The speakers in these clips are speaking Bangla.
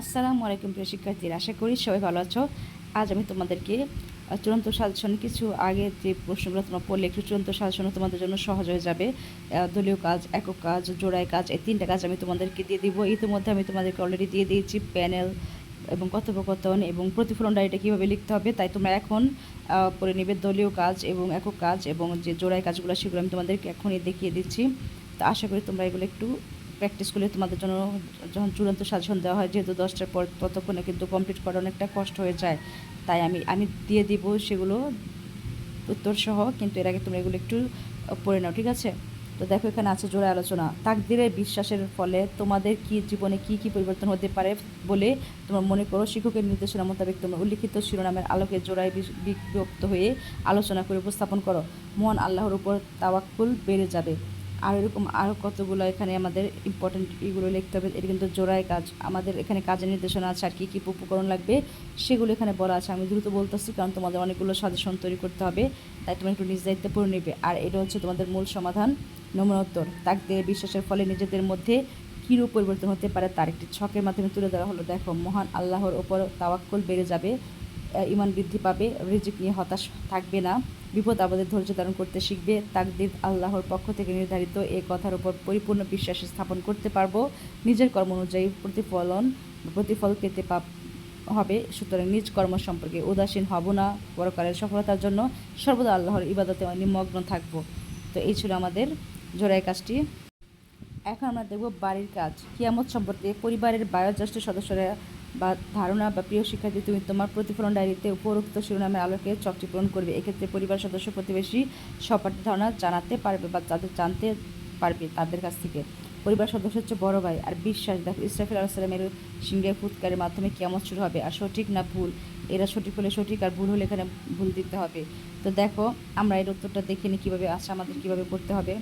আসসালামু আলাইকুম প্রিয় শিক্ষার্থীরা, আশা করি সবাই ভালো আছো। আজ আমি তোমাদেরকে চূড়ান্ত সাজেশন কিছু আগে যে প্রশ্নগুলো তোমরা পড়লে, একটু চূড়ান্ত সাজেশন তোমাদের জন্য সহজ হয়ে যাবে। দলীয় কাজ, একক কাজ, জোড়ায় কাজ, এই তিনটা কাজ আমি তোমাদেরকে দিয়ে দিব। ইতিমধ্যে আমি তোমাদেরকে অলরেডি দিয়ে দিয়েছি প্যানেল এবং কথোপকথন এবং প্রতিফলন ডায়েরিটা কীভাবে লিখতে হবে, তাই তোমরা এখন পড়ে নেবে দলীয় কাজ এবং একক কাজ এবং যে জোড়ায় কাজগুলো, সেগুলো আমি তোমাদেরকে এখনই দেখিয়ে দিচ্ছি। তো আশা করি তোমরা এগুলো একটু প্র্যাকটিস করলে তোমাদের জন্য যখন চূড়ান্ত সাজেশন দেওয়া হয়, যেহেতু দশটার পর ততক্ষণে কিন্তু কমপ্লিট করা অনেকটা কষ্ট হয়ে যায়। তাই আমি আমি দিয়ে দিব সেগুলো উত্তর সহ কিন্তু এর আগে তোমরা এগুলো একটু পড়ে নাও, ঠিক আছে? তো দেখো এখানে আছে জোড়া আলোচনা। তাকদিরের বিশ্বাসের ফলে তোমাদের কি জীবনে কি কি পরিবর্তন হতে পারে বলে তোমরা মনে করো? শিক্ষকের নির্দেশনা মোতাবেক তোমরা উল্লিখিত শিরোনামের আলোকে জোড়ায় বিভক্ত হয়ে আলোচনা করে উপস্থাপন করো। মহান আল্লাহর উপর তাওয়াক্কুল বেড়ে যাবে। আর এরকম আরও কতগুলো এখানে আমাদের ইম্পর্টেন্ট এগুলো লিখতে হবে। এটা কিন্তু জোড়ায় কাজ। আমাদের এখানে কাজের নির্দেশনা আছে আর কী কী উপকরণ লাগবে সেগুলো এখানে বলা আছে। আমি দ্রুত বলতেছি কারণ তোমাদের অনেকগুলো সাজেশন তৈরি করতে হবে, তাই তোমরা একটু নিজ দায়িত্বে পড়ে নেবে। আর এটা হচ্ছে তোমাদের মূল সমাধান, নমনোত্তর। তাকদের বিশ্বাসের ফলে নিজেদের মধ্যে কীরূপ পরিবর্তন হতে পারে তার একটি ছকের মাধ্যমে তুলে ধরা হলো। দেখো, মহান আল্লাহর ওপর তাওয়াক্কল বেড়ে যাবে। ইমান বৃদ্ধি পাবে, রিজিক নিয়ে হতাশ থাকবে না, বিপদ আপদে ধৈর্য ধারণ করতে শিখবে, তাকদির আল্লাহর পক্ষ থেকে নির্ধারিত এই কথার উপর পরিপূর্ণ বিশ্বাস স্থাপন করতে পারব, নিজের কর্ম অনুযায়ী প্রতিফলন, প্রতিফল পেতে পাব, হবে, সুতরাং নিজ কর্ম সম্পর্কে উদাসীন হব না, পরকালের সফলতার জন্য সর্বদা আল্লাহর ইবাদতে নিমগ্ন থাকব। তো এই ছিল আমাদের জোড়াই কাজটি। এখন আমরা দেখব বাড়ির কাজ। কিয়ামত সম্পর্কে পরিবারের বায়োজ্যেষ্ঠ সদস্যরা বা ধারণা বা প্রিয় শিক্ষার্থী, তুমি তোমার প্রতিফলন ডায়েরিতে উপরোক্ত শিরোনামের আলোকে চকটি পূরণ করবে। এক্ষেত্রে পরিবার, সদস্য, প্রতিবেশী সপাটি ধারণা জানাতে পারবে বা যাদের জানতে পারবে তাদের কাছ থেকে। পরিবার, সদস্য হচ্ছে বড় ভাই। আর বিশ্বাস, দেখো, ইসরাফিল আলাইসালামের সিংহে ফুৎকারের মাধ্যমে কেমন শুরু হবে। আর সঠিক না ভুল? এরা সঠিক হলে সঠিক আর ভুল হলে এখানে ভুল দিতে হবে। তো দেখো, আমরা এর উত্তরটা দেখে নিই কীভাবে আসা, আমাদের কীভাবে করতে হবে।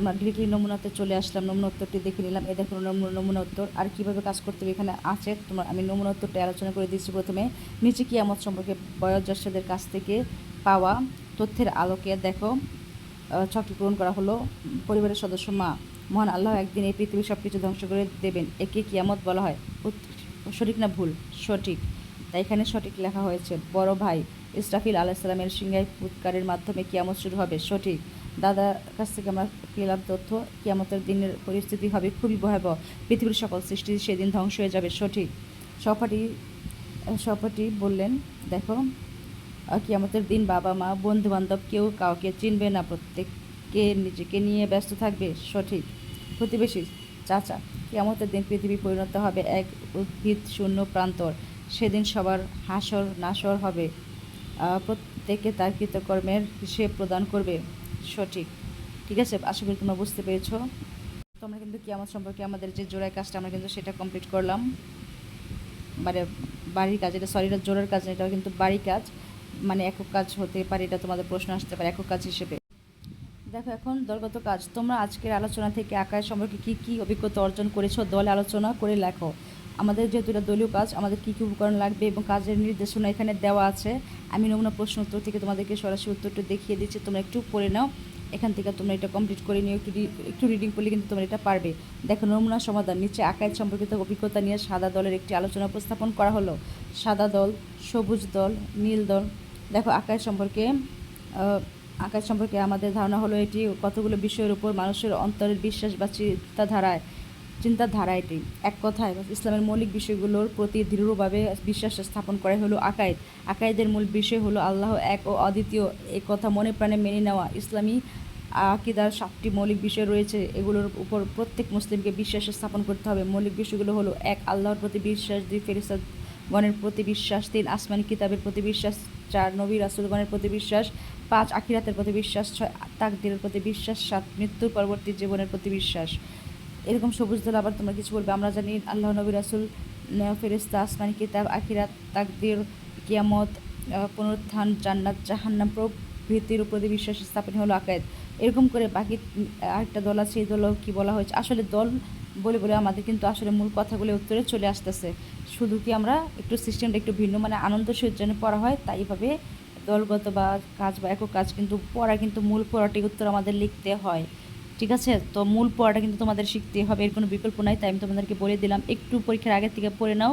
আমরা ডিরেক্টলি নমুনাতে চলে আসলাম নমুনা উত্তরটি দেখে নিলাম। এ দেখুন নমুনা উত্তর আর কীভাবে কাজ করতে হবে এখানে আছে। তোমার, আমি নমুনা উত্তরটি আলোচনা করে দিচ্ছি প্রথমে। নিচে কি আমত সম্পর্কে বয়োজ্যেষ্ঠদের কাছ থেকে পাওয়া তথ্যের আলোকে দেখো ছকটি পূরণ করা হলো। পরিবারের সদস্য, মা, মহান আল্লাহ একদিন এই পৃথিবী সব কিছু ধ্বংস করে দেবেন। একে কিয়ামত বলা হয়। সঠিক না ভুল? সঠিক। তাই এখানে সঠিক লেখা হয়েছে, বড় ভাই ইসরাফিল আলাইসালামের সিংহাই ফুৎকারের মাধ্যমে কিয়ামত শুরু হবে। সঠিক। দাদার কাছ থেকে আমরা পেলাম তথ্য, কিয়ামতের দিনের পরিস্থিতি হবে খুবই ভয়াবহ। পৃথিবীর সকল সৃষ্টি সেদিন ধ্বংস হয়ে যাবে, সঠিক। সহপাঠী সহপাঠী বললেন, দেখো কিয়ামতের দিন বাবা, মা বন্ধু বান্ধব কেউ কাউকে চিনবে না, প্রত্যেককে নিজেকে নিয়ে ব্যস্ত থাকবে, সঠিক। প্রতিবেশী, চাচা, কিয়ামতের দিন পৃথিবী পরিণত হবে এক উদ্ভিদ শূন্য প্রান্তর। সেদিন সবার হাসর নাসর হবে প্রত্যেকে তার কৃতকর্মের হিসেব প্রদান করবে। সঠিক। ঠিক আছে? আশা করি তোমরা বুঝতে পেরেছ। তোমরা কিন্তু কিয়ামত সম্পর্কে আমাদের যে জোড়ায় কাজটা আমরা কিন্তু সেটা কমপ্লিট করলাম। মানে বাড়ির কাজ, এটা সরি এটা জোরের কাজ এটাও কিন্তু বাড়ি কাজ। মানে একক কাজ হতে পারে, এটা তোমাদের প্রশ্ন আসতে পারে, একক কাজ হিসেবে। দেখো এখন দলগত কাজ। তোমরা আজকের আলোচনা থেকে আঁকার সম্পর্কে কী কী অভিজ্ঞতা অর্জন করেছ? দলে আলোচনা করে লেখো। আমাদের যেহেতু এটা দলীয় কাজ, আমাদের কী কী উপকরণ লাগবে এবং কাজের নির্দেশনা এখানে দেওয়া আছে। আমি নমুনা প্রশ্ন উত্তর থেকে তোমাদেরকে সরাসরি উত্তরটা দেখিয়ে দিচ্ছি, তোমরা একটু পড়ে নাও। এখান থেকে তোমরা এটা কমপ্লিট করে নিও, একটু একটু রিডিং করলে কিন্তু তোমরা এটা পারবে। দেখো, নমুনা সমাধান, নিচে আকায় সম্পর্কিত অভিজ্ঞতা নিয়ে সাদা দলের একটি আলোচনা উপস্থাপন করা হলো। সাদা দল, সবুজ দল, নীল দল। দেখো আকাশ সম্পর্কে আকাশ সম্পর্কে আমাদের ধারণা হলো এটি কতগুলো বিষয়ের উপর মানুষের অন্তরের বিশ্বাস বা চিন্তাধারায়। চিন্তাধারা এটি এক কথায়, ইসলামের মৌলিক বিষয়গুলোর প্রতি দৃঢ়ভাবে বিশ্বাস স্থাপন করা হলো আকায়েদ। আকায়েদের মূল বিষয় হলো আল্লাহ এক ও অদ্বিতীয়। এই কথা মনে প্রাণে মেনে নেওয়া ইসলামী আকিদার সাতটি মৌলিক বিষয় রয়েছে। এগুলোর উপর প্রত্যেক মুসলিমকে বিশ্বাস স্থাপন করতে হবে। মৌলিক বিষয়গুলো হলো, এক, আল্লাহর প্রতি বিশ্বাস, দুই ফেরিস্তাদ গণের প্রতি বিশ্বাস, তিন, আসমানি কিতাবের প্রতি বিশ্বাস, চার, নবী রাসুলগণের প্রতি বিশ্বাস, পাঁচ, আখিরাতের প্রতি বিশ্বাস, ছয়, তাকদিরের প্রতি বিশ্বাস, সাত, মৃত্যুর পরবর্তী জীবনের প্রতি বিশ্বাস। এরকম সবুজ দল আবার তোমরা কিছু বলবে। আমরা জানি আল্লাহ, নবী, রাসুল ফেরিস্তা আসমানি কিতাব, আখিরাত, তাকদির, কিয়ামত পুনরুত্থান, জান্নাত, জাহান্নাম প্রভৃতির প্রতি বিশ্বাস স্থাপন হলো আকায়েদ। এরকম করে বাকি আরেকটা দল আছে, এই দলও কি বলা হয়েছে? আসলে দল বলে বলে আমাদের কিন্তু আসলে মূল কথাগুলো উত্তরে চলে আসতেছে। শুধু কি আমরা একটু সিস্টেমটা একটু ভিন্ন মানে আনন্দ সহিত পড়া হয় তাই এইভাবে দলগত বা কাজ বা একক কাজ কিন্তু পড়া কিন্তু মূল পড়াটি উত্তর আমাদের লিখতে হয়। ঠিক আছে? তো মূল পড়াটা কিন্তু তোমাদের শিখতে হবে, এর কোনো বিকল্প নাই, তাই আমি তোমাদেরকে বলে দিলাম। একটু পরীক্ষার আগের থেকে পড়ে নাও,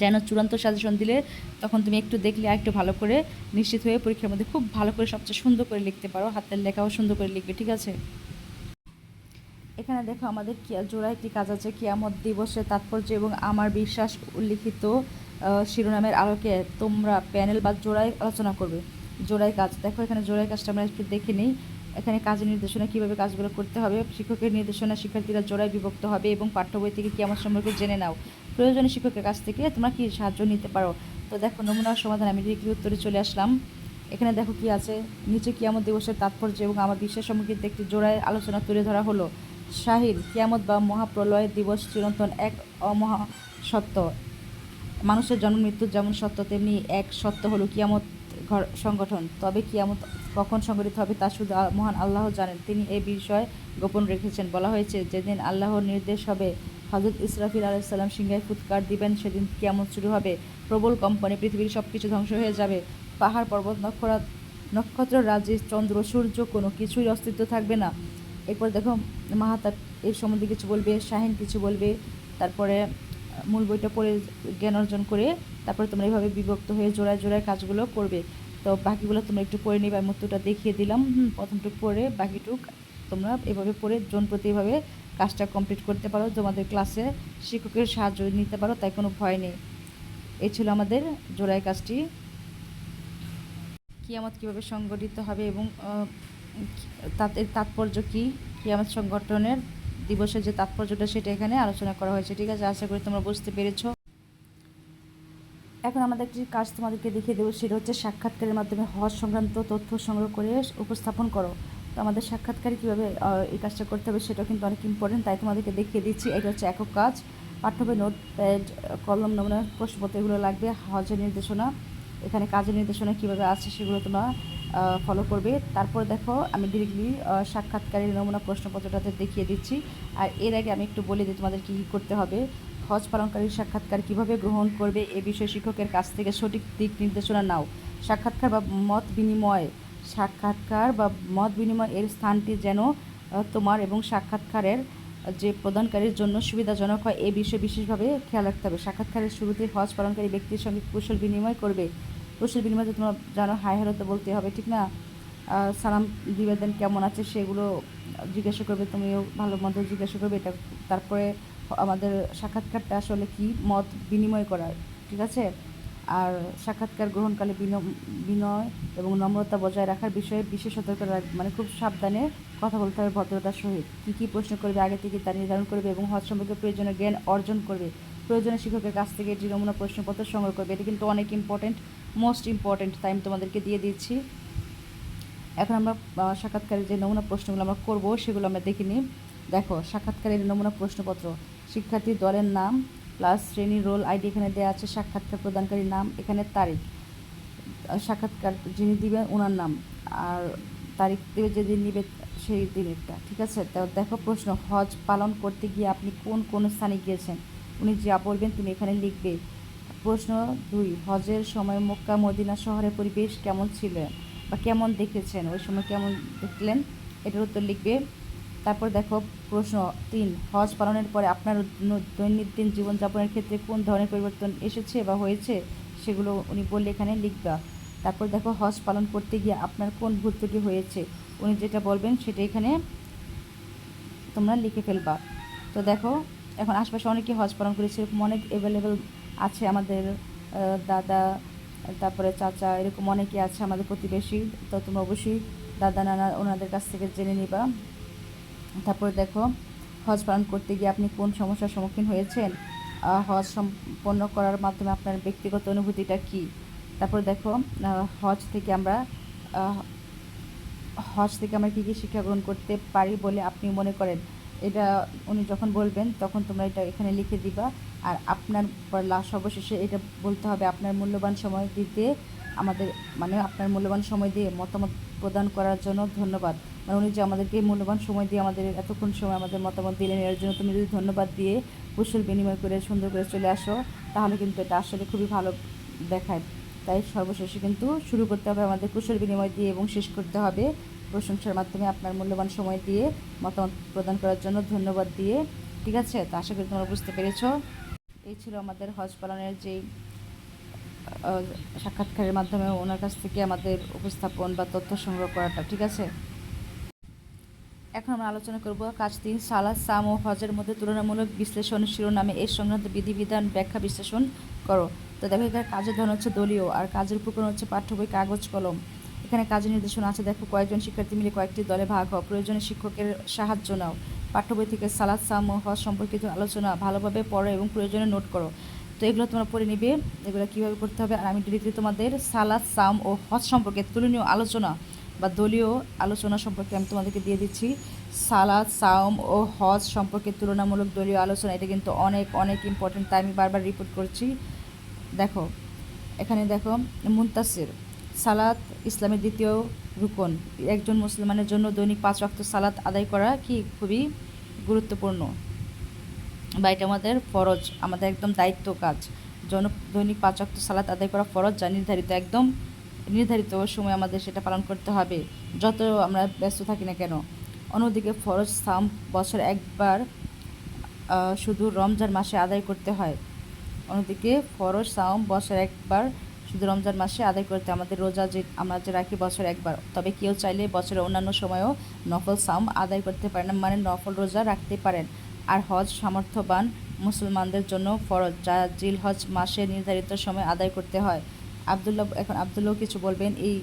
যেন চূড়ান্ত সাজেশন দিলে তখন তুমি একটু দেখলে আর একটু ভালো করে নিশ্চিত হয়ে পরীক্ষার মধ্যে খুব ভালো করে সবচেয়ে সুন্দর করে লিখতে পারো, হাতের লেখাও সুন্দর করে লিখবে, ঠিক আছে? এখানে দেখো আমাদের জোড়া একটি কাজ আছে, কিয়ামত দিবসের তাৎপর্য এবং আমার বিশ্বাস উল্লিখিত শিরোনামের আলোকে তোমরা প্যানেল বা জোড়ায় আলোচনা করবে। জোড়ায় কাজ, দেখো এখানে জোড়ায় কাজটা আমরা একটু দেখে নিই। এখানে কাজের নির্দেশনা কীভাবে কাজগুলো করতে হবে, শিক্ষকের নির্দেশনা শিক্ষার্থীরা জোড়ায় বিভক্ত হবে এবং পাঠ্য বই থেকে কিয়ামত সম্পর্কে জেনে নাও। প্রয়োজনে শিক্ষকের কাছ থেকে তোমরা কি সাহায্য নিতে পারো? তো দেখো, নমুনার সমাধান, আমি ডিগ্রি উত্তরে চলে আসলাম। এখানে দেখো কি আছে, নিচে কিয়ামত দিবসের তাৎপর্য এবং আমার বিশ্বের সম্পর্কিত একটি জোড়ায় আলোচনা তুলে ধরা হলো। শাহির কিয়ামত বা মহাপ্রলয় দিবস চিরন্তন এক অমহা সত্য। মানুষের জন্ম মৃত্যু যেমন সত্য, তেমনি এক সত্য হলো কিয়ামত। সংগঠন, তবে কিয়ামত কখন সংগঠিত হবে তা শুধু মহান আল্লাহ জানেন। তিনি এই বিষয় গোপন রেখেছেন। বলা হয়েছে, যেদিন আল্লাহর নির্দেশ হবে হজরত ইসরাফিল আলাইসাল্লাম সিংহায় ফুৎকার দিবেন, সেদিন কিয়ামত শুরু হবে। প্রবল কম্পনে পৃথিবীর সব কিছু ধ্বংস হয়ে যাবে। পাহাড়, পর্বত, নক্ষরা, নক্ষত্র, রাজ্যে, চন্দ্র, সূর্য, কোনো কিছুই অস্তিত্ব থাকবে না। এরপর দেখো, মাহাতাব এর সম্বন্ধে কিছু বলবে, শাহিন কিছু বলবে, তারপরে মূল বইটা পড়ে জ্ঞান অর্জন করে তারপরে তোমরা এইভাবে বিভক্ত হয়ে জোড়ায় জোড়ায় কাজগুলো করবে। তো বাকিগুলো তোমরা একটু পড়ে নিবে আমি দেখিয়ে দিলাম। হুম, প্রথমটুক পড়ে বাকিটুক তোমরা এভাবে পড়ে জন প্রতি এভাবে কাজটা কমপ্লিট করতে পারো। তোমাদের ক্লাসে শিক্ষকের সাহায্য নিতে পারো তাই কোনো ভয় নেই। এই ছিল আমাদের জোড়ায় কাজটি। কিয়ামত কীভাবে সংগঠিত হবে এবং তাতে তাৎপর্য কী? কিয়ামত সংগঠনের দিবসের যে তাৎপর্যটা সেটা এখানে আলোচনা করা হয়েছে, ঠিক আছে? আশা করি তোমরা বুঝতে পেরেছ। এখন আমাদের একটি কাজ তোমাদেরকে দেখিয়ে দেবো, সেটা হচ্ছে সাক্ষাৎকারের মাধ্যমে হজ সংক্রান্ত তথ্য সংগ্রহ করে উপস্থাপন করো। তো আমাদের সাক্ষাৎকারে কীভাবে এই কাজটা করতে হবে সেটাও কিন্তু অনেক ইম্পর্টেন্ট তাই তোমাদেরকে দেখিয়ে দিচ্ছি। এটা হচ্ছে একক কাজ। পাঠ্যবই নোট প্যাড কলম, নমুনা, প্রশ্নপত্র এগুলো লাগবে। হজের নির্দেশনা, এখানে কাজের নির্দেশনা কীভাবে আছে সেগুলো তোমরা ফলো করবে। তারপর দেখো, আমি ডিরেক্টলি সাক্ষাৎকারের নমুনা প্রশ্নপত্রটাতে দেখিয়ে দিচ্ছি। আর এর আগে আমি একটু বলে দিই তোমাদের কী কী করতে হবে। হজ পালনকারীর সাক্ষাৎকার কীভাবে গ্রহণ করবে, এ বিষয়ে শিক্ষকের কাছ থেকে সঠিক দিক নির্দেশনা নাও। সাক্ষাৎকার বা মত বিনিময়, সাক্ষাৎকার বা মত বিনিময় এর স্থানটি যেন তোমার এবং সাক্ষাৎকারের যে প্রদানকারীর জন্য সুবিধাজনক হয়, এ বিষয়ে বিশেষভাবে খেয়াল রাখতে হবে। সাক্ষাৎকারের শুরুতে হজ পালনকারী ব্যক্তির সঙ্গে কুশল বিনিময় করবে। কুশল বিনিময় তোমরা জানো হাই হ্যালো তো বলতে হবে, ঠিক না? সালাম দিবেদন কেমন আছে সেগুলো জিজ্ঞাসা করবে, তুমিও ভালো মন্দ জিজ্ঞাসা করবে, এটা তারপরে আমাদের সাক্ষাৎকারটা আসলে কি? মত বিনিময় করার, ঠিক আছে? আর সাক্ষাৎকার গ্রহণকালে বিন- বিনয় এবং নম্রতা বজায় রাখার বিষয়ে বিশেষ সতর্ক মানে খুব সাবধানে কথা বলতে হবে ভদ্রতার সহিত। কী কী প্রশ্ন করবে, আগে থেকে তা নির্ধারণ করবে এবং হজ সম্পর্কে প্রয়োজনীয় জ্ঞান অর্জন করবে। প্রয়োজনে শিক্ষকের কাছ থেকে এটি নমুনা প্রশ্নপত্র সংগ্রহ করবে। এটা কিন্তু অনেক ইম্পর্টেন্ট মোস্ট ইম্পর্টেন্ট তাই আমি তোমাদেরকে দিয়ে দিচ্ছি। এখন আমরা সাক্ষাৎকারের যে নমুনা প্রশ্নগুলো আমরা করব, সেগুলো আমরা দেখে নিই। দেখো, সাক্ষাৎকারের নমুনা প্রশ্নপত্র। শিক্ষার্থী দলের নাম প্লাস শ্রেণি রোল আইডি এখানে দেওয়া আছে, সাক্ষাৎকার প্রদানকারীর নাম, এখানে তারিখ। সাক্ষাৎকার যিনি দিবেন ওনার নাম। আর তারিখ দেবে যেদিন নিবে, সেই দিনেরটা, ঠিক আছে? তো দেখো প্রশ্ন, হজ পালন করতে গিয়ে আপনি কোন কোন স্থানে গিয়েছেন? উনি যা বলবেন তুমি এখানে লিখবে। প্রশ্ন দুই, হজের সময় মক্কা, মদিনা শহরের পরিবেশ কেমন ছিল বা কেমন দেখেছেন? ওই সময় কেমন দেখলেন? এটার উত্তর লিখবে। তারপর দেখো, প্রশ্ন তিন, হজ পালনের পরে আপনার দৈনন্দিন জীবনযাপনের ক্ষেত্রে কোন ধরনের পরিবর্তন এসেছে বা হয়েছে? সেগুলো উনি বললে এখানে লিখবা। তারপর দেখো, হজ পালন করতে গিয়ে আপনার কোন ভুল ত্রুটি হয়েছে? উনি যেটা বলবেন সেটা এখানে তোমরা লিখে ফেলবা। তো দেখো এখন আশপাশে অনেকে হজ পালন করেছে, এরকম অনেক অ্যাভেলেবেল আছে আমাদের দাদা, তারপরে চাচা, এরকম অনেকে আছে আমাদের প্রতিবেশী। তো তোমরা অবশ্যই দাদা, নানা ওনাদের কাছ থেকে জেনে নিবা। তারপরে দেখো, হজ পালন করতে গিয়ে আপনি কোন সমস্যার সম্মুখীন হয়েছেন? হজ সম্পন্ন করার মাধ্যমে আপনার ব্যক্তিগত অনুভূতিটা কী? তারপর দেখো হজ থেকে আমরা হজ থেকে আমরা কী কী শিক্ষা গ্রহণ করতে পারি বলে আপনি মনে করেন? এটা উনি যখন বলবেন, তখন তোমরা এটা এখানে লিখে দিবা। আর আপনার লাস্ট সর্বশেষে এটা বলতে হবে, আপনার মূল্যবান সময় দিতে আমাদের মানে আপনার মূল্যবান সময় দিয়ে মতামত প্রদান করার জন্য ধন্যবাদ। মানে উনি যে আমাদেরকে মূল্যবান সময় দিয়ে আমাদের এতক্ষণ সময় আমাদের মতামত দিলেন, এর জন্য তুমি যদি ধন্যবাদ দিয়ে কুশল বিনিময় করে সুন্দর করে চলে আসো, তাহলে কিন্তু এটা আসলে খুবই ভালো দেখায়। তাই সর্বশেষে কিন্তু শুরু করতে হবে আমাদের কুশল বিনিময় দিয়ে এবং শেষ করতে হবে। প্রশংসার মাধ্যমে আপনার মূল্যবান সময় দিয়ে মতামত প্রদান করার জন্য ধন্যবাদ দিয়ে, ঠিক আছে? তো আশা করি তোমরা বুঝতে পেরেছ। এই ছিল আমাদের হজ পালনের যেই সাক্ষাৎকারের মাধ্যমে ওনার কাছ থেকে আমাদের উপস্থাপন বা তথ্য সংগ্রহ করাটা, ঠিক আছে? এখন আমরা আলোচনা করব কাজ তিন সালাদ সাম ও হজের মধ্যে তুলনামূলক বিশ্লেষণ শিরোনামে এর সংক্রান্ত বিধিবিধান ব্যাখ্যা বিশ্লেষণ করো। তো দেখো, এখানে কাজের ধরন হচ্ছে দলীয় আর কাজের উপকরণ হচ্ছে পাঠ্য বই, কাগজ, কলম। এখানে কাজের নির্দেশনা আছে। দেখো, কয়েকজন শিক্ষার্থী মিলে কয়েকটি দলে ভাগ হও। প্রয়োজনে শিক্ষকের সাহায্য নাও। পাঠ্য বই থেকে সালাদ সাম ও হজ সম্পর্কিত আলোচনা ভালোভাবে পড়ো এবং প্রয়োজনে নোট করো। তো এগুলো তোমরা পড়ে নিবে। এগুলো কীভাবে করতে হবে? আর আমি ডিরেক্টলি তোমাদের সালাদ সাম ও হজ সম্পর্কে তুলনীয় আলোচনা বা দলীয় আলোচনা সম্পর্কে আমি তোমাদেরকে দিয়ে দিচ্ছি। সালাদ, সাওম ও হজ সম্পর্কে তুলনামূলক দলীয় আলোচনা, এটা কিন্তু অনেক অনেক ইম্পর্টেন্ট তাই আমি বারবার রিপোর্ট করছি। দেখো, এখানে দেখো, মুন্তাসির। সালাত ইসলামের দ্বিতীয় রুকন। একজন মুসলমানের জন্য দৈনিক পাঁচ ওয়াক্ত সালাত আদায় করা কি খুবই গুরুত্বপূর্ণ? বা এটা আমাদের ফরজ, আমাদের একদম দায়িত্ব কাজ। জন, দৈনিক পাঁচ ওয়াক্ত সালাত আদায় করা ফরজ যা নির্ধারিত, একদম নির্ধারিত সময় আমাদের সেটা পালন করতে হবে, যত আমরা ব্যস্ত থাকি না কেন। অন্যদিকে ফরজ সাম বছর একবার শুধু রমজান মাসে আদায় করতে হয়। অন্যদিকে ফরজ সাম বছর একবার শুধু রমজান মাসে আদায় করতে আমাদের রোজা যে আমরা যে রাখি বছর একবার। তবে কেউ চাইলে বছরের অন্যান্য সময়েও নফল সাম আদায় করতে পারেন মানে নফল রোজা রাখতে পারেন। আর হজ সামর্থ্যবান মুসলমানদের জন্য ফরজ, যা জিল হজ মাসে নির্ধারিত সময় আদায় করতে হয়। আবদুল্লাহ, এখন আবদুল্লাহ কিছু বলবেন এই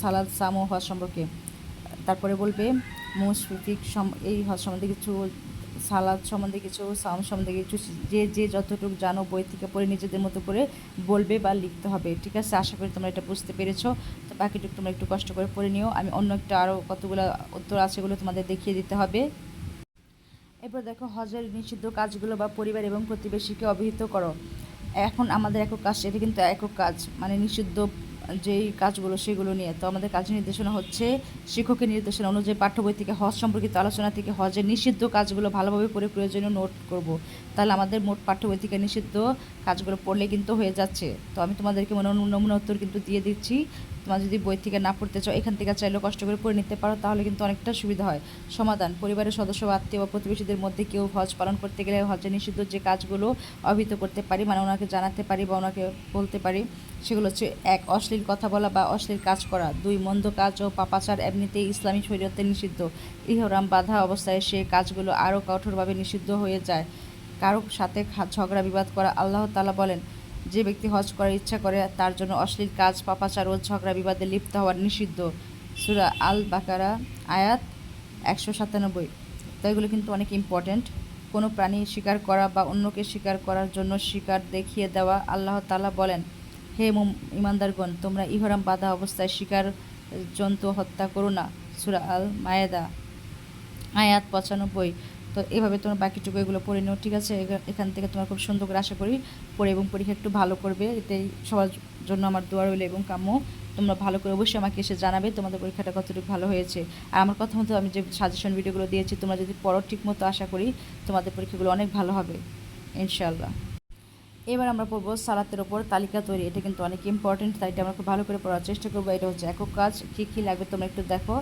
সালাদ সাম ও হজ সম্পর্কে। তারপরে বলবে মুশফিক এই হজ সম্বন্ধে কিছু সালাদ সম্বন্ধে কিছু সাউন্ড সম্বন্ধে কিছু, যে যে যতটুকু জানো, বই থেকে পড়ে, নিজেদের মতো করে বলবে বা লিখতে হবে, ঠিক আছে? আশা করি তোমরা এটা বুঝতে পেরেছ। তো বাকিটুকু তোমরা একটু কষ্ট করে পড়ে নিও। আমি অন্য একটা আরও কতগুলো উত্তর আছে এগুলো তোমাদের দেখিয়ে দিতে হবে। এরপর দেখো, হজের নিষিদ্ধ কাজগুলো বা পরিবার এবং প্রতিবেশীকে অবহিত করো। এখন আমাদের একক কাজ, এটা কিন্তু একক কাজ মানে নিষিদ্ধ যেই কাজগুলো সেগুলো নিয়ে। তো আমাদের কাজ নির্দেশনা হচ্ছে শিক্ষকের নির্দেশনা অনুযায়ী পাঠ্য বই থেকে হজ সম্পর্কিত আলোচনা থেকে হজের নিষিদ্ধ কাজগুলো ভালোভাবে পড়ে প্রয়োজনীয় নোট করব। তাহলে আমাদের মোট পাঠ্য বই থেকে নিষিদ্ধ কাজগুলো পড়লে কিন্তু হয়ে যাচ্ছে। তো আমি তোমাদেরকে মনে নমুনা উত্তর কিন্তু দিয়ে দিচ্ছি। তোমরা যদি বই থেকে না পড়তে চাও, এখান থেকে চাইলেও কষ্ট করে পড়ে নিতে পারো, তাহলে কিন্তু অনেকটা সুবিধা হয়। সমাধান, পরিবারের সদস্য বা আত্মীয় বা প্রতিবেশীদের মধ্যে কেউ হজ পালন করতে গেলে হজে নিষিদ্ধ যে কাজগুলো অবহিত করতে পারি মানে ওনাকে জানাতে পারি বা ওনাকে বলতে পারি, সেগুলো হচ্ছে এক, অশ্লীল কথা বলা বা অশ্লীল কাজ করা। দুই, মন্দ কাজ ও পাপাচার এমনিতেই ইসলামী শরীয়তে নিষিদ্ধ। ইহরাম, বাধা অবস্থায় সে কাজগুলো আরও কঠোরভাবে নিষিদ্ধ হয়ে যায়। কারও সাথে ঝগড়া, বিবাদ করা, আল্লাহ তালা বলেন যে ব্যক্তি হজ করার ইচ্ছা করে, তার জন্য অশ্লীল কাজ, পাপাচার ও ঝগড়া, বিবাদে লিপ্ত হওয়ার নিষিদ্ধ। সুরা আল বাকারা আয়াত একশো সাতানব্বই। তো এগুলো কিন্তু অনেক ইম্পর্ট্যান্ট কোনো প্রাণী শিকার করা বা অন্যকে শিকার করার জন্য শিকার দেখিয়ে দেওয়া, আল্লাহ তালা বলেন, হে ইমানদারগণ, তোমরা ইহরাম বাধা অবস্থায় শিকার জন্তু হত্যা করো না। সুরা আল মায়েদা আয়াত পঁচানব্বই। তো এভাবে তোমার বাকিটুকু এগুলো পড়ে নিও, ঠিক আছে? এখান থেকে তোমার খুব সুন্দর করে আশা করি পড়ে এবং পরীক্ষা একটু ভালো করবে। এটাই সবার জন্য আমার দোয়া রইল এবং কাম্য। তোমরা ভালো করে অবশ্যই আমাকে এসে জানাবে তোমাদের পরীক্ষাটা কতটুকু ভালো হয়েছে। আর আমার কথা মতো আমি যে সাজেশন ভিডিওগুলো দিয়েছি তোমরা যদি পড়ো ঠিক মতো আশা করি তোমাদের পরীক্ষাগুলো অনেক ভালো হবে ইনশাল্লাহ এবার আমরা পড়ব সালাতের ওপর তালিকা তৈরি। এটা কিন্তু অনেক ইম্পর্টেন্ট তাই এটা আমরা খুব ভালো করে পড়ার চেষ্টা করব। এটা হচ্ছে একক কাজ। কী কী লাগবে তোমরা একটু দেখো।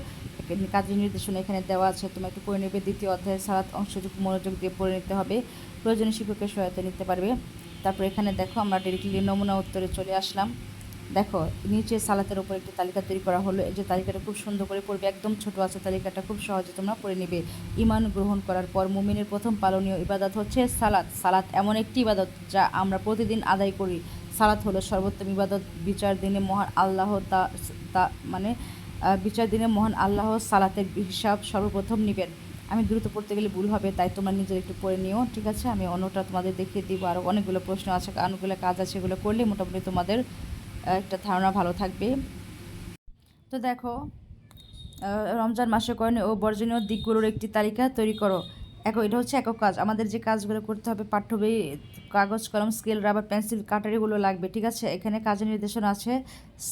কাজের নির্দেশনা এখানে দেওয়া আছে। তোমরা একটু পড়ে নেবে। দ্বিতীয় অধ্যায়ের সালাত অংশটুকু মনোযোগ দিয়ে পড়ে নিতে হবে। প্রয়োজনীয় শিক্ষকের সহায়তা নিতে পারবে। তারপর এখানে দেখো আমরা ডিরেক্টলি নমুনা উত্তরে চলে আসলাম। দেখো, নিচে সালাতের উপর একটি তালিকা তৈরি করা হলো। এই যে তালিকাটা খুব সুন্দর করে পড়বে, একদম ছোট আছে তালিকাটা, খুব সহজে তোমরা পড়ে নেবে। ইমান গ্রহণ করার পর মুমিনের প্রথম পালনীয় ইবাদত হচ্ছে সালাত। সালাত এমন একটি ইবাদত যা আমরা প্রতিদিন আদায় করি। সালাত হলো সর্বোত্তম ইবাদত, বিচার দিনে মহান আল্লাহ তা তা মানে বিচার দিনে মহান আল্লাহ সালাতের হিসাব সর্বপ্রথম নেবেন। আমি দ্রুত পড়তে গেলে ভুল হবে, তাই তোমরা নিজের একটু পড়ে নিও, ঠিক আছে? আমি অন্যটা তোমাদের দেখিয়ে দিব। আরও অনেকগুলো প্রশ্ন আছে, অনেকগুলো কাজ আছে, এগুলো করলে মোটামুটি তোমাদের একটা ধারণা ভালো থাকবে। তো দেখো রমজান মাসে করণীয় ও বর্জনীয় দিকগুলোর একটি তালিকা তৈরি করো। এখন এটা হচ্ছে একক কাজ। আমাদের যে কাজগুলো করতে হবে, পাঠ্য বই, কাগজ, কলম, স্কেল, রাবার, পেন্সিল, কাটারিগুলো লাগবে, ঠিক আছে? এখানে কাজের নির্দেশনা আছে,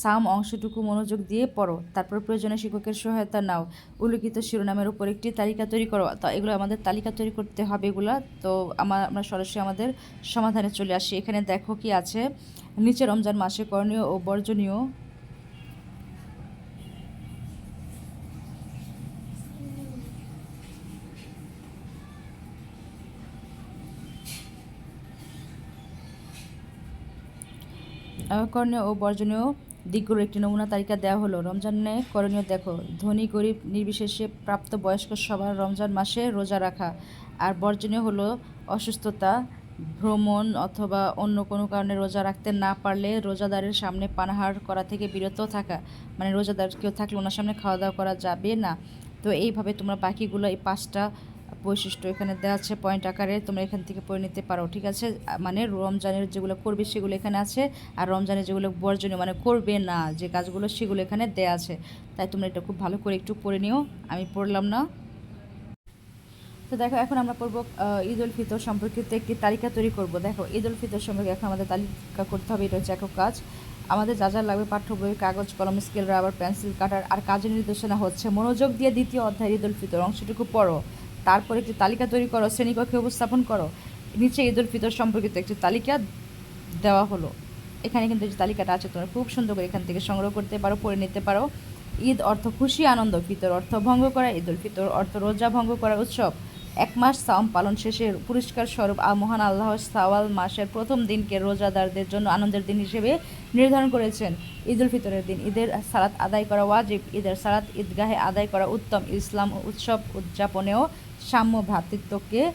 সাম অংশটুকু মনোযোগ দিয়ে পড়ো, তারপর প্রয়োজনে শিক্ষকের সহায়তা নাও। উল্লিখিত শিরোনামের উপর একটি তালিকা তৈরি করো। তো এগুলো আমাদের তালিকা তৈরি করতে হবে এগুলো। তো আমার আমরা সরাসরি আমাদের সমাধানে চলে আসি। এখানে দেখো কি আছে, নিচে রমজান মাসে করণীয় ও বর্জনীয় করণীয় ও বর্জনীয় দিকগুলোর একটি নমুনা তালিকা দেওয়া হলো। রমজানে করণীয় দেখো, ধনী, গরিব, নির্বিশেষে প্রাপ্ত বয়স্ক সবার রমজান মাসে রোজা রাখা। আর বর্জনীয় হলো অসুস্থতা, ভ্রমণ অথবা অন্য কোনো কারণে রোজা রাখতে না পারলে রোজাদারের সামনে পানাহার করা থেকে বিরত থাকা। মানে রোজাদার কেউ থাকলে ওনার সামনে খাওয়া দাওয়া করা যাবে না। তো এইভাবে তোমরা বাকিগুলো এই পাঁচটা বৈশিষ্ট্য এখানে দেওয়া আছে পয়েন্ট আকারে তোমরা এখান থেকে পড়ে নিতে পারো, ঠিক আছে? মানে রমজানের যেগুলো করবে সেগুলো এখানে আছে, আর রমজানের যেগুলো বর্জনীয় মানে করবে না যে কাজগুলো সেগুলো এখানে দেওয়া আছে। তাই তোমরা এটা খুব ভালো করে একটু পড়ে নিও, আমি পড়লাম না। তো দেখো, এখন আমরা করব ঈদ উল ফিতর সম্পর্কিত একটি তালিকা তৈরি করব। দেখো, ঈদ উল ফিতর সম্পর্কে এখন আমাদের তালিকা করতে হবে, এটা হচ্ছে একক কাজ। আমাদের যা যা লাগবে, পাঠ্য বই, কাগজ, কলম, স্কেল, রাবার, পেন্সিল, কাটার আর কাজের নির্দেশনা হচ্ছে। মনোযোগ দিয়ে দ্বিতীয় অধ্যায় ঈদ উল ফিতর অংশটুকু পড়ো। তারপর একটি তালিকা তৈরি করো, শ্রেণীকক্ষে উপস্থাপন করো। নিচে ঈদ উল ফিতর সম্পর্কিত একটি তালিকা দেওয়া হলো। এখানে কিন্তু যে তালিকাটা আছে, তোমরা খুব সুন্দর করে এখান থেকে সংগ্রহ করতে পারো, পড়ে নিতে পারো। ঈদ অর্থ খুশি, আনন্দ, ফিতর অর্থ ভঙ্গ করা, ঈদ উল ফিতর অর্থ রোজা ভঙ্গ করার উৎসব। এক মাস সাওম পালন শেষে পুরস্কার স্বরূপ আ মহান আল্লাহ সাওয়াল মাসের প্রথম দিনকে রোজাদারদের জন্য আনন্দের দিন হিসেবে নির্ধারণ করেছেন। ঈদ উল ফিতরের দিন, ঈদের সালাত আদায় করা ওয়াজিব, ঈদের সালাত ঈদগাহে আদায় করা উত্তম ইসলাম উৎসব উদযাপনেও সাম্য ভ্রাতৃত্বকে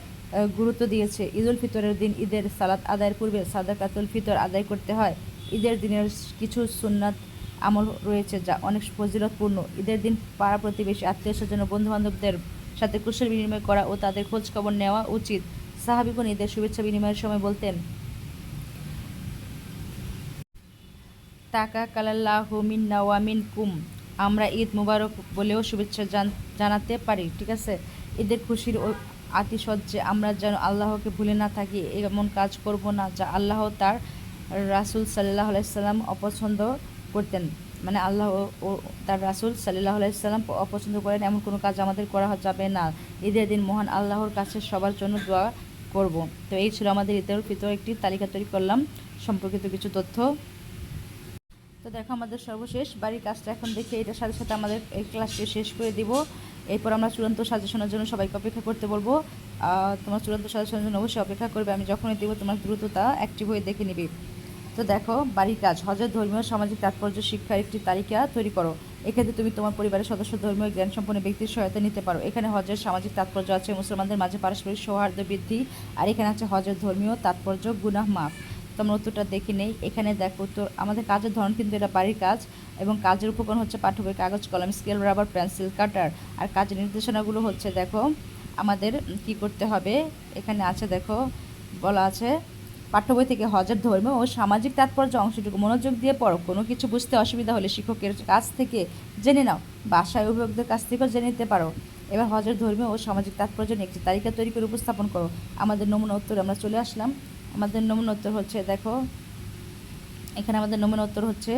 গুরুত্ব দিয়েছে। ঈদ উল ফিতরের দিন ঈদের সালাত আদায়ের পূর্বে সাদাকাতুল ফিতর আদায় করতে হয়। ঈদের দিনের কিছু সুন্নাত আমল রয়েছে যা অনেক ফজিলতপূর্ণ। ঈদের দিন পাড়া প্রতিবেশী আত্মীয় স্বজন বন্ধু বান্ধবদের সাথে কুশল বিনিময় করা ও তাদের খোঁজ খবর নেওয়া উচিত। সাহাবিগুন ঈদের শুভেচ্ছা বিনিময়ের সময় বলতেন তাকা কালাল্লাহ মিন্না ওয়া মিন কুম আমরা ঈদ মুবারক বলেও শুভেচ্ছা জান- জানাতে পারি। ঠিক আছে? ঈদের খুশির আতিশয্যে আমরা যেন আল্লাহকে ভুলে না থাকি, এমন কাজ করব না যা আল্লাহ তার রাসূল সাল্লাহ আলাইসাল্লাম অপছন্দ করতেন। মানে আল্লাহ ও তার রাসূল সাল্লাহ আলাইসাল্লাম অপছন্দ করেন, এমন কোনো কাজ আমাদের করা যাবে না। ঈদের দিন মহান আল্লাহর কাছে সবার জন্য দোয়া করব। তো এই ছিল আমাদের ঈদের ফিতর একটি তালিকা তৈরি করলাম, সম্পর্কিত কিছু তথ্য। তো দেখো আমাদের সর্বশেষ বাড়ির কাজটা এখন দেখে এটার সাথে সাথে আমাদের এই ক্লাসটি শেষ করে দিব। এরপর আমরা চূড়ান্ত সাজেশনের জন্য সবাইকে অপেক্ষা করতে বলব। তোমার চূড়ান্ত সাজেশনের জন্য অবশ্যই অপেক্ষা করবে। আমি যখনই দেবো, তোমার দ্রুততা অ্যাক্টিভ হয়ে দেখে নিবি। তো দেখো, বাড়ির কাজ। হজের ধর্মীয় সামাজিক তাৎপর্য শিক্ষার একটি তালিকা তৈরি করো। এক্ষেত্রে তুমি তোমার পরিবারের সদস্য, ধর্মীয় জ্ঞান সম্পন্ন ব্যক্তির সহায়তা নিতে পারো। এখানে হজের সামাজিক তাৎপর্য আছে, মুসলমানদের মাঝে পারস্পরিক সৌহার্দ্য বৃদ্ধি, আর এখানে আছে হজের ধর্মীয় তাৎপর্য, গুনাহ মাফ। তোমরা উত্তরটা দেখে নেই। এখানে দেখো উত্তর, আমাদের কাজের ধরন কিন্তু এটা বাড়ির কাজ এবং কাজের উপকরণ হচ্ছে পাঠ্য কাগজ, কলম, স্কেল, রাবার, পেন্সিল, কাটার। আর কাজের নির্দেশনাগুলো হচ্ছে দেখো আমাদের কি করতে হবে? এখানে আছে দেখো, বলা আছে পাঠ্য বই থেকে হজের ধর্ম ও সামাজিক তাৎপর্য অংশটুকু মনোযোগ দিয়ে পড়ো। কোনো কিছু বুঝতে অসুবিধা হলে শিক্ষকের কাছ থেকে জেনে নাও। বাসায় অভিভাবকদের কাছ থেকেও জেনে নিতে পারো। এবার হজের ধর্মীয় ও সামাজিক তাৎপর্য নিয়ে একটি তালিকা তৈরি করে উপস্থাপন করো। আমাদের নমুনা উত্তরে আমরা চলে আসলাম। আমাদের নমুনা উত্তর হচ্ছে, দেখো, এখানে আমাদের নমুনা উত্তর হচ্ছে,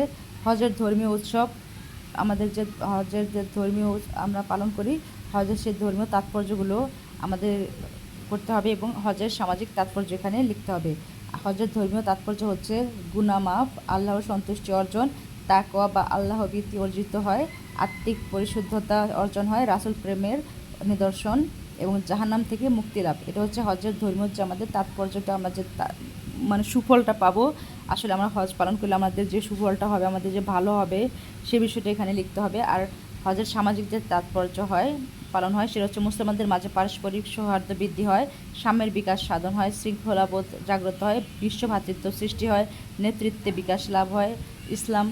হজের ধর্মীয় উৎসব, আমাদের যে হজের যে ধর্মীয় আমরা পালন করি, হজের সেই ধর্মীয় তাৎপর্যগুলো আমাদের করতে হবে এবং হজের সামাজিক তাৎপর্য এখানে লিখতে হবে। হজের ধর্মীয় তাৎপর্য হচ্ছে গুনামাফ আল্লাহর সন্তুষ্টি অর্জন, তাকওয়া বা আল্লাহ ভীতি অর্জিত হয়, আত্মিক পরিশুদ্ধতা অর্জন হয়, রাসুল প্রেমের নিদর্শন এবং জাহান্নাম থেকে মুক্তি লাভ। এটা হচ্ছে হজের ধর্মীয় হচ্ছে আমাদের তাৎপর্যটা। আমরা যে মানে সুফলটা পাবো, আসলে আমরা হজ পালন করলে আমাদের যে সুফলটা হবে, আমাদের যে ভালো হবে, সে বিষয়টা এখানে লিখতে হবে। আর হজের সামাজিক যে তাৎপর্য হয়, পালন হয়, সেটা হচ্ছে মুসলমানদের মাঝে পারস্পরিক সৌহার্দ্য বৃদ্ধি হয়, সাম্যের বিকাশ সাধন হয় শৃঙ্খলাবোধ জাগ্রত হয়, বিশ্ব ভ্রাতৃত্ব সৃষ্টি হয়, নেতৃত্বে বিকাশ লাভ হয়, ইসলাম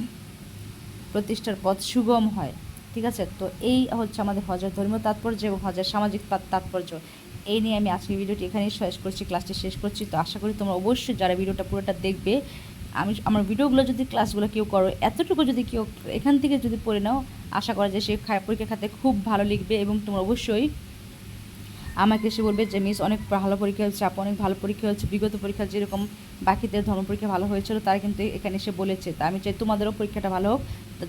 প্রতিষ্ঠার পথ সুগম হয়। ঠিক আছে? তো এই হচ্ছে আমাদের হজের ধর্মীয় তাৎপর্য এবং হজের সামাজিক তাৎপর্য। এই নিয়ে আমি আজকের ভিডিওটি এখানেই শেষ করছি, ক্লাসটি শেষ করছি। তো আশা করি তোমরা অবশ্যই যারা ভিডিওটা পুরোটা দেখবে, আমি আমার ভিডিওগুলো যদি ক্লাসগুলো কেউ করো, এতটুকু যদি কেউ এখান থেকে যদি পড়ে নাও, আশা করা যায় সে পরীক্ষা খাতে খুব ভালো লিখবে এবং তোমরা অবশ্যই আমাকে এসে বলবে যে, মিস, অনেক ভালো পরীক্ষা হচ্ছে আপু অনেক ভালো পরীক্ষা হচ্ছে বিগত পরীক্ষা যেরকম বাকিদের ধর্ম পরীক্ষা ভালো হয়েছিল, তারা কিন্তু এখানে এসে বলেছে। তা আমি চাই তোমাদেরও পরীক্ষাটা ভালো হোক।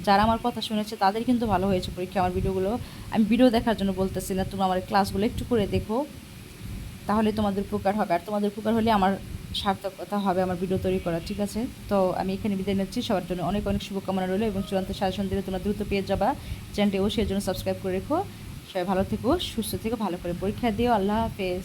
যারা আমার কথা শুনেছে, তাদের কিন্তু ভালো হয়েছে পরীক্ষা আমার ভিডিওগুলো। আমি ভিডিও দেখার জন্য বলতেছি না, তোমরা আমার ক্লাসগুলো একটু করে দেখো। তাহলে তোমাদের উপকার হবে। আর তোমাদের উপকার হলে আমার সার্থকতা হবে আমার ভিডিও তৈরি করা ঠিক আছে? তো আমি এখানে বিদায় নিচ্ছি। সবার জন্য অনেক অনেক শুভকামনা রইল এবং চূড়ান্ত সাজেশন দিলে তোমরা দ্রুত পেয়ে যাবা। চ্যানেলটি অবশ্যই জন্য সাবস্ক্রাইব করে রেখো। সবাই ভালো থেকো সুস্থ থেকো ভালো করে পরীক্ষা দিও আল্লাহ হাফেজ।